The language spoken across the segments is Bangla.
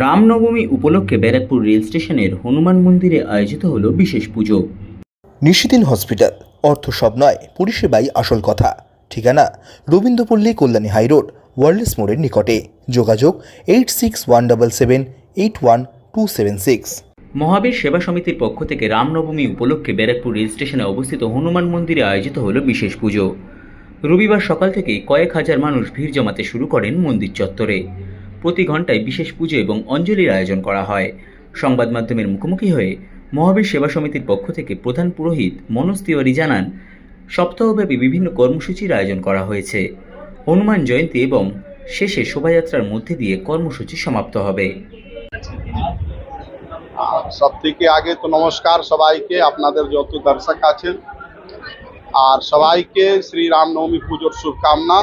রামনবমী উপলক্ষে ব্যারাকপুর রেল স্টেশনের হনুমান মন্দিরে আয়োজিত হলো বিশেষ পুজো। নিশিদিন হসপিটাল অর্থ সব নয় পরিষেবাই আসল কথা। ঠিকানা রবীন্দ্রপল্লী কল্যাণী হাইরোড ওয়ার্ল্ডস মোড়ের নিকটে। যোগাযোগ eight six one double seven eight one two seven six. Mahavir সেবা সমিতির পক্ষ থেকে রামনবমী উপলক্ষে ব্যারাকপুর রেল স্টেশনে অবস্থিত হনুমান মন্দিরে আয়োজিত হলো বিশেষ পুজো। রবিবার সকাল থেকেই কয়েক হাজার মানুষ ভিড় জমাতে শুরু করেন মন্দির চত্বরে। প্রতি ঘন্টায় বিশেষ পুজো এবং অঞ্জলির আয়োজন করা হয়। সংবাদ মাধ্যমের মুখোমুখি হয়ে মহাবীর সেবা সমিতির পক্ষ থেকে প্রধান পুরোহিত মনোজ তিওয়ারি জানান, সপ্তাহব্যাপী বিভিন্ন কর্মসূচির আয়োজন করা হয়েছে। হনুমান জয়ন্তী এবং শেষে শোভাযাত্রার মধ্যে দিয়ে কর্মসূচি সমাপ্ত হবে। সব থেকে আগে তো নমস্কার সবাইকে, আপনাদের যত দর্শক আছেন। আর সবাইকে শ্রী রামনবমী পুজোর শুভকামনা।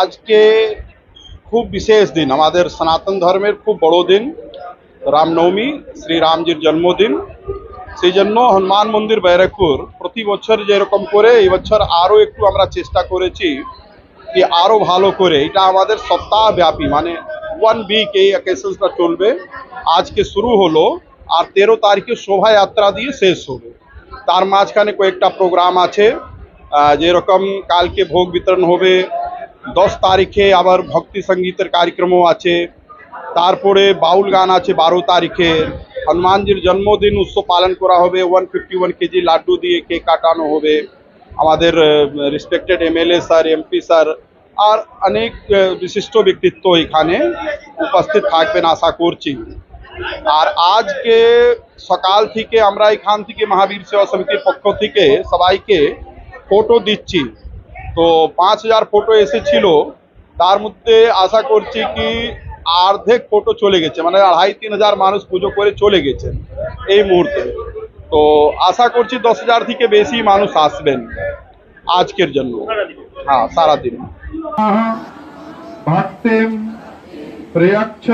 আজকে খুব বিশেষ দিন। আমাদের সনাতন ধর্মের খুব বড় দিন, রামনবমী, শ্রী রামজির জন্মদিন। সেই জন্য হনুমান মন্দির ব্যারাকপুর প্রতি বছর যেরকম করে এই বছর আরও একটু আমরা চেষ্টা করেছি কি আরও ভালো করে। এটা আমাদের সপ্তাহব্যাপী মানে ওয়ান উইক এই অকেশনসটা চলবে। আজকে শুরু হলো, আর তেরো তারিখে শোভাযাত্রা দিয়ে শেষ হবে। তার মাঝখানে কয়েকটা প্রোগ্রাম আছে যেরকম কালকে ভোগ বিতরণ হবে দশ তারিখে আবার ভক্তি সঙ্গীতের কার্যক্রমও আছে। তারপরে বাউল গান আছে বারো তারিখে। হনুমানজির জন্মদিন উৎসব পালন করা হবে। One fifty one KG laddu দিয়ে কেক কাটানো হবে। আমাদের respected MLA sir MP sir আর অনেক বিশিষ্ট ব্যক্তিত্ব এখানে উপস্থিত থাকবেন আশা করছি। আর আজকে সকাল থেকে আমরা এখান থেকে মহাবীর সেবা সমিতির পক্ষ থেকে সবাইকে ফটো দিচ্ছি। তো পাঁচ হাজার ফটো এসেছিল তার মধ্যে আশা করছি কি অর্ধেক ফটো চলে গেছে মানে আড়াই তিন হাজার মানুষ পুজো করে চলে গেছে এই মুহূর্তে তো আশা করছি দশ হাজার থেকে বেশি মানুষ আসবেন আজকের জন্য হ্যাঁ সারাদিন भक्तिं प्रयच्छ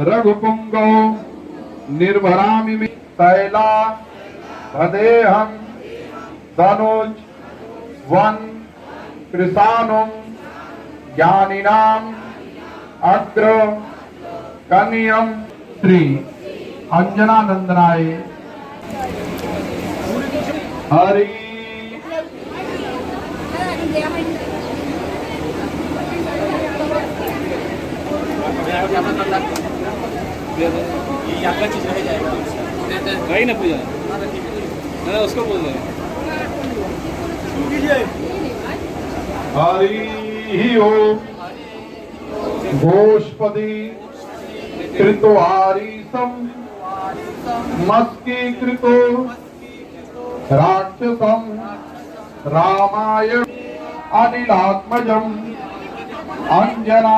रघुपुङ्गौ निर्भरामि मे तैला भदेहं तनुज वन कृसानुं ज्ञानिनाम् अग्र कन्यं श्री अंजनानंदनाय हरि वही ना पूजा ना उसको बोल रहे हरि ओम। गोष्पति कृतवारीसम मस्कीकृतो राक्षसम। रामाय अनिलात्मजम। अंजना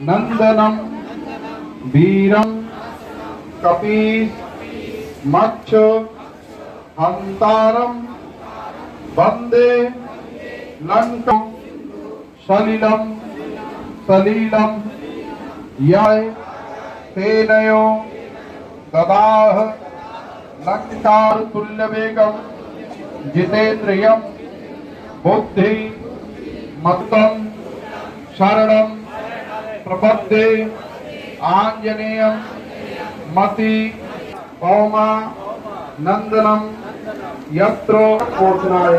नंदनम। वीरम। कपीस मच्छ। हंतारम। वंदे। लंकम सलिलम सलीलम यय तेनयो ददाह लंकार तुल्य वेगम जितेन्द्रियम बुद्धि मतम शरणम प्रपद्ये आंजनेयम मति पौमा नंदनम यत्र पोषणाय